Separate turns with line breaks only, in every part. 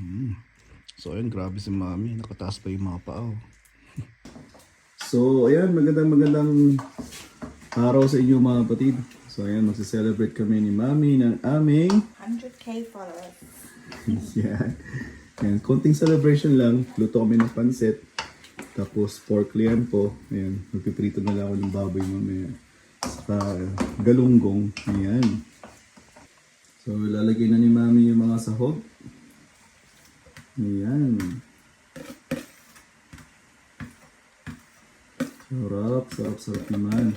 Hmm. So ayun, grabe si mami. Nakataas pa yung mga paa. oh.
So, ayan, magandang magandang araw sa inyo mga kapatid. So, ayan, magse-celebrate kami ni Mami ng aming
100k followers.
Yan. Yan. Konting celebration lang. Luto kami ng pansit. Tapos pork liampo. Ayan. Magpiprito na lang ako ng baboy mamaya. Saka galunggong. Ayan. So lalagay na ni mami yung mga sahog. Ayan. Sarap, sarap, sarap naman.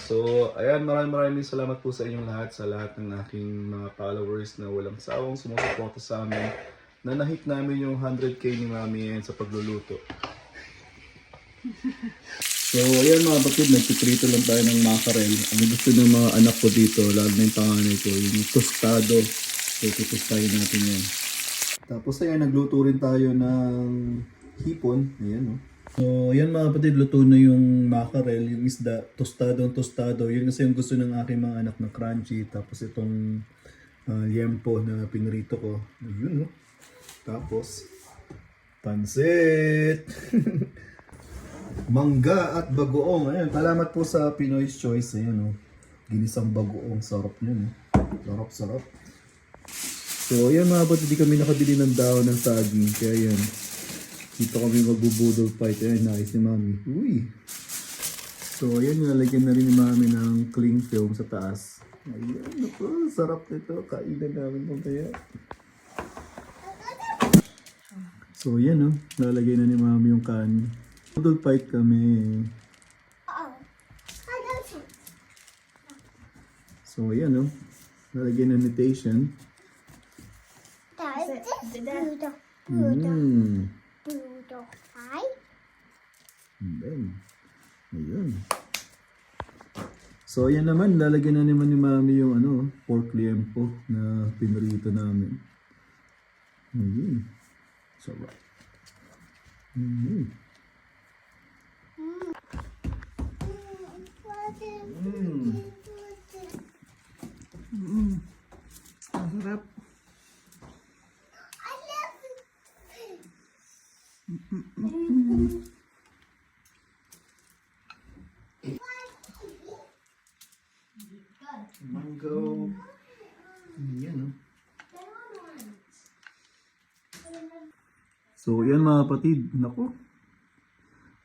So, ayan, maraming maraming salamat po sa inyong lahat, sa lahat ng aking mga followers na walang sawang sumusuporta sa amin, na nahit namin yung 100k ni Mami yan sa pagluluto. So, ayan mga bakit, nagpiprito lang tayo ng mackerel. Ang gusto ng mga anak ko dito, lalo na yung panganay ko, yung tostado. So, tutustahin natin yan. Tapos ayan, nagluto rin tayo ng hipon. Ayan, no? So, yan mga kapatid, luto na yung mackerel, yung isda, tostado tostado. Yun kasi yung gusto ng aking mga anak na crunchy. Tapos itong uh, liempo na pinrito ko. Ayun, no? Tapos, pansit! Mangga at bagoong. Ayan, salamat po sa Pinoy's Choice. Ayan, oh. Ginisang bagoong. Sarap yun. Eh. Sarap, sarap. So, ayan mga kapatid, hindi kami nakabili ng daon ng saging. Kaya yan. Dito kami magbubudol fight. Ayan, nice ni Mami. Uy! So, ayan, nilalagyan na rin ni Mami ng cling film sa taas. Ayan, naku, sarap nito. Kainan namin mamaya. So, ayan, oh. Lalagay na ni Mami yung kanin. Budol fight kami. So, ayan, oh. Lalagyan ng mutation. Mm. And then, ayun. So, ayan naman, lalagyan na naman ni Mami yung ano, pork liempo na pinrito namin. Ayun. Sarap. Mm. Mm.
Ang sarap.
Mango. Ayan, oh. So, yan mga kapatid. Naku.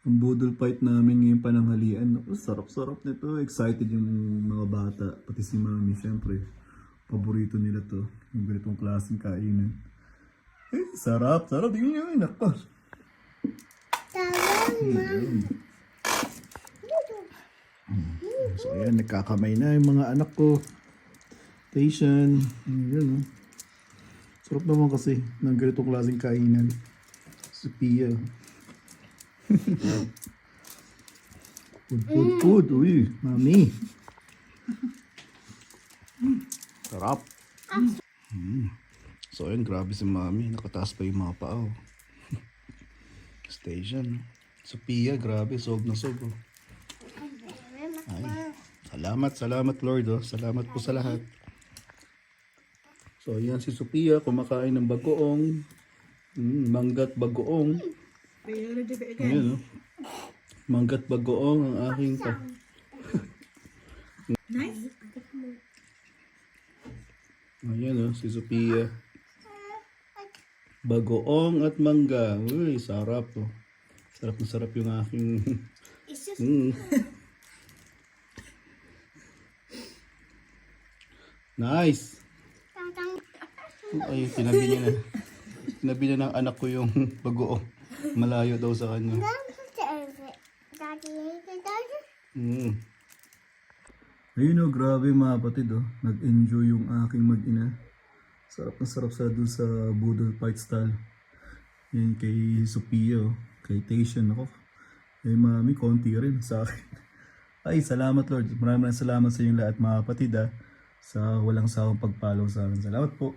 Ang budol fight namin ngayong pananghalian. Naku, sarap-sarap nito. Excited yung mga bata. Pati si mami, syempre. Paborito nila to. Yung ganitong klaseng kainan. Eh, sarap. Sarap. Tingnan nyo. Ayan. So, ayan. Nagkakamay na yung mga anak ko. Station. Ayan, oh. Sarap naman kasi ng ganitong klaseng kainan. Si Pia. food, food, food. Uy, mami.
Sarap. Hmm. So ayun, grabe si mami. Nakataas pa yung mga paa. oh. Station. Sophia, grabe. Sob na sob. oh. Ay. Salamat, salamat Lord. Oh. Salamat po sa lahat. So ayan si Sophia, kumakain ng bagoong. Mm, manggat bagoong. Ayan, oh. Manggat bagoong ang aking pa.
Nice.
Ayan oh, si Sophia. Bagoong at mangga. Uy, sarap oh. Sarap na sarap yung aking... Mm. Nice! Ay, tinabi niya na. Tinabi niya ng anak ko yung bagoong. Malayo daw sa kanya. Mm.
Ayun oh, grabe mga kapatid oh. Nag-enjoy yung aking mag-ina. Sarap na sarap sa doon sa Budol Fight Style. Yan kay Sophia. Kay Tation ako. Kay mami, konti rin sa akin. Ay, salamat Lord. Maraming salamat sa inyong lahat mga kapatid ah. Sa walang sawang pagpalaw sa amin. Salamat po.